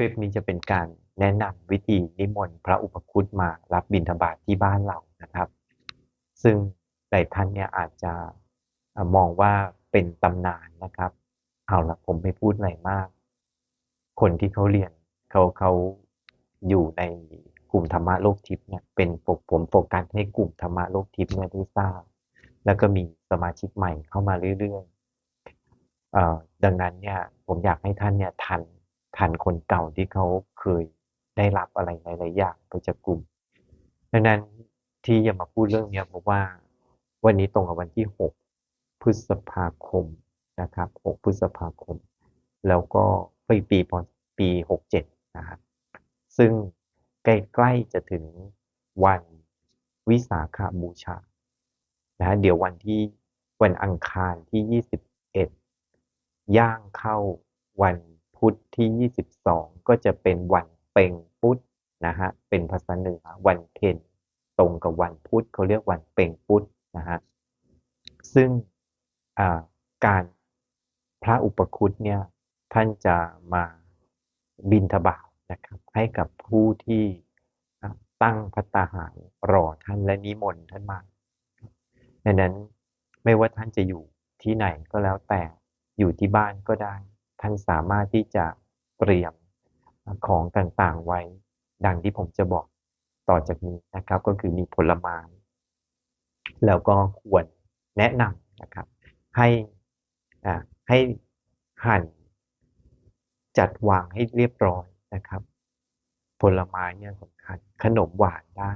ลิปนี้จะเป็นการแนะนำวิธีนิมนต์พระอุปคุตมารับบิณฑบาตทที่บ้านเรานะครับ ซึ่งหลายท่านเนี่ยอาจจะมองว่าเป็นตำนานนะครับเอาละผมไม่พูดอะไรมาก คนที่เขาเรียนเขาเขาอยู่ในกลุ่มธรรมะโลกทิพย์เนี่ยเป็นผมโฟกัสให้กลุ่มธรรมะโลกทิพย์เนี่ยได้ทราบ แล้วก็มีสมาชิกใหม่เข้ามาเรื่อยๆดังนั้นเนี่ยผมอยากให้ท่านเนี่ยทัน ทันคนเก่าที่เขาเคยได้รับอะไรหลายๆอย่างไปจากกลุ่มดังนั้นที่จะมาพูดเรื่องนี้เพราะว่าวันนี้ตรงกับวันที่ 6 พฤษภาคมนะครับ 6 พฤษภาคม แล้วก็ปีปีพปี 67 นะครับ ซึ่งใกล้ๆจะถึงวันวิสาขาบูชานะฮะเดี๋ยววันที่วันอังคารที่ 21 ย่างเข้าวัน พุธที่ 22 ก็จะเป็นวันเป่งพุธนะฮะเป็นภาษาเหนือวันเพ็ญตรงกับวันพุธเขาเรียกวันเป่งพุธนะฮะซึ่งการพระอุปคุตเนี่ยท่านจะมาบินทบาทนะครับให้กับผู้ที่ตั้งพัตาหารรอท่านและนิมนต์ท่านมาดังนั้นไม่ว่าท่านจะอยู่ที่ไหนก็แล้วแต่อยู่ที่บ้านก็ได้ ท่านสามารถที่จะเตรียมของต่างๆไว้ ดังที่ผมจะบอกต่อจากนี้นะครับ ก็คือมีผลไม้แล้วก็ควรแนะนำนะครับ ให้ให้หั่นจัดวางให้เรียบร้อยนะครับ ผลไม้เนี่ยสำคัญขนมหวานได้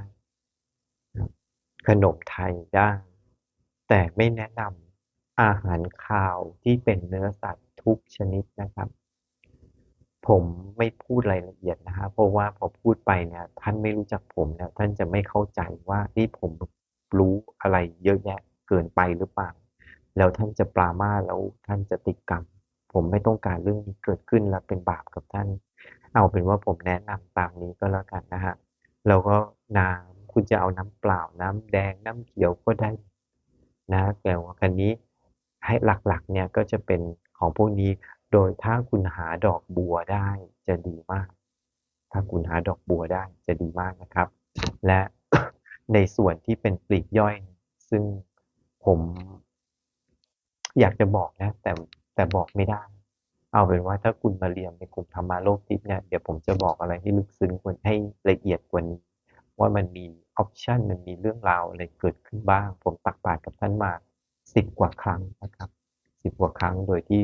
ขนมไทยได้ แต่ไม่แนะนำอาหารคาวที่เป็นเนื้อสัตว ทุกชนิดนะครับ ผมไม่พูดรายละเอียดนะฮะเพราะว่าพอพูดไปเนี่ยท่านไม่รู้จักผมเนี่ยท่านจะไม่เข้าใจว่าที่ผมรู้อะไรเยอะแยะเกินไปหรือเปล่า แล้วท่านจะปรามาแล้วท่านจะติดกรรม ผมไม่ต้องการเรื่องนี้เกิดขึ้นและเป็นบาปกับท่าน เอาเป็นว่าผมแนะนำตามนี้ก็แล้วกันนะฮะแล้วก็น้ำคุณจะเอาน้ำเปล่าน้ำแดงน้ำเขียวก็ได้นะแต่ว่าคันนี้ให้หลักๆเนี่ยก็จะเป็น ของพวกนี้ โดยถ้าคุณหาดอกบัวได้จะดีมาก ถ้าคุณหาดอกบัวได้จะดีมากนะครับ และในส่วนที่เป็นปลีกย่อย ซึ่งผมอยากจะบอกนะ แต่แต่บอกไม่ได้ เอาเป็นว่าถ้าคุณมาเรียนในกลุ่มธรรมะโลกทิพย์เนี่ยเดี๋ยวผมจะบอกอะไรที่ลึกซึ้งควรให้ละเอียดกว่านี้ ว่ามันมีออปชันมันมีเรื่องราวอะไรเกิดขึ้นบ้าง ผมตักบาตรกับท่านมาสิบกว่าครั้งนะครับ สิบกว่าครั้งโดยที่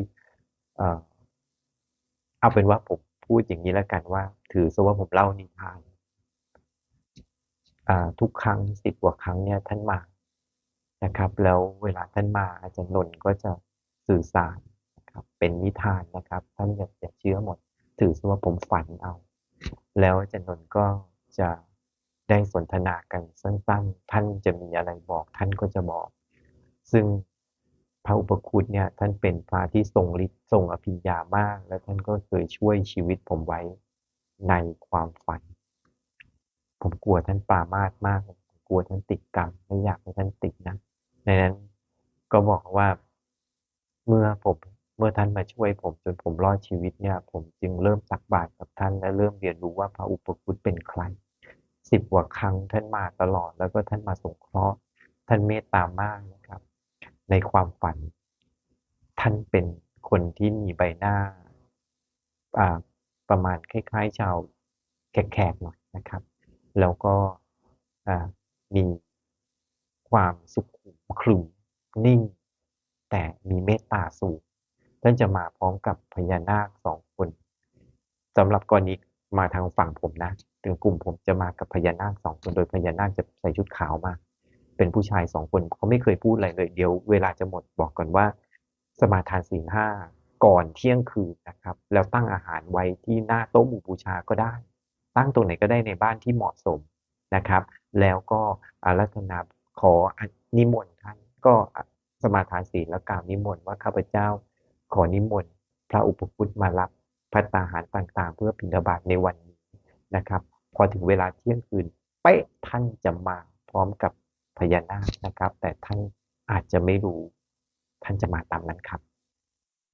เอาเป็นว่าผมพูดอย่างนี้แล้วกันว่า ถือซะว่าผมเล่านิทานทุกครั้งสิบกว่าครั้งเนี่ยท่านมานะครับ แล้วเวลาท่านมาอาจารย์นนท์ก็จะสื่อสารนะครับเป็นนิทานนะครับท่านอย่าอย่าเชื่อหมด ถือซะว่าผมฝันเอา แล้วอาจารย์นนท์ก็จะได้สนทนากันสั้น ๆ ท่านจะมีอะไรบอกท่านก็จะบอก ซึ่ง ระอุปคุตเนี่ยท่านเป็นพระที่ทรงฤทธิ์ทรงอภิญญามาก และท่านก็เคยช่วยชีวิตผมไว้ในความฝัน ผมกลัวท่านปรามาสมากผมกลัวท่านติดกรรมไม่อยากให้ท่านติดนะดังนั้นก็บอกว่าเมื่อผมเมื่อท่านมาช่วยผมจนผมรอดชีวิตเนี่ย ผมจึงเริ่มตักบาตรกับท่านและเริ่มเรียนรู้ว่าพระอุปคุตเป็นใครสิบกว่าครั้งท่านมาตลอด แล้วก็ท่านมาสงเคราะห์ท่านเมตตามาก ในความฝัน ท่านเป็นคนที่มีใบหน้าประมาณคล้ายๆชาวแขกๆหน่อยนะครับ แล้วก็มีความสุขุมขรึมนิ่ง แต่มีเมตตาสูงท่านจะมาพร้อมกับพญานาคสองคนสำหรับกรณีมาทางฝั่งผมนะ ถึงกลุ่มผมจะมากับพญานาคสองคนโดยพญานาคจะใส่ชุดขาวมา เป็นผู้ชายสองคนเขาไม่เคยพูดอะไรเลยเดี๋ยวเวลาจะหมดบอกก่อนว่า สมาทานศีลห้าก่อนเที่ยงคืนนะครับ แล้วตั้งอาหารไว้ที่หน้าโต๊ะหมู่บูชาก็ได้ ตั้งตรงไหนก็ได้ในบ้านที่เหมาะสมนะครับ แล้วก็อารัธนาขอนิมนต์ท่านก็สมาทานศีลแล้วกล่าวนิมนต์ว่าข้าพเจ้าขอนิมนต์พระอุปคุตมารับพัตตาหารต่างๆ เพื่อปิณฑบาตในวันนี้นะครับ พอถึงเวลาเที่ยงคืนเป๊ะท่านจะมาพร้อมกับ พญานาคนะครับ แต่ท่านอาจจะไม่รู้ท่านจะมาตามนั้นครับ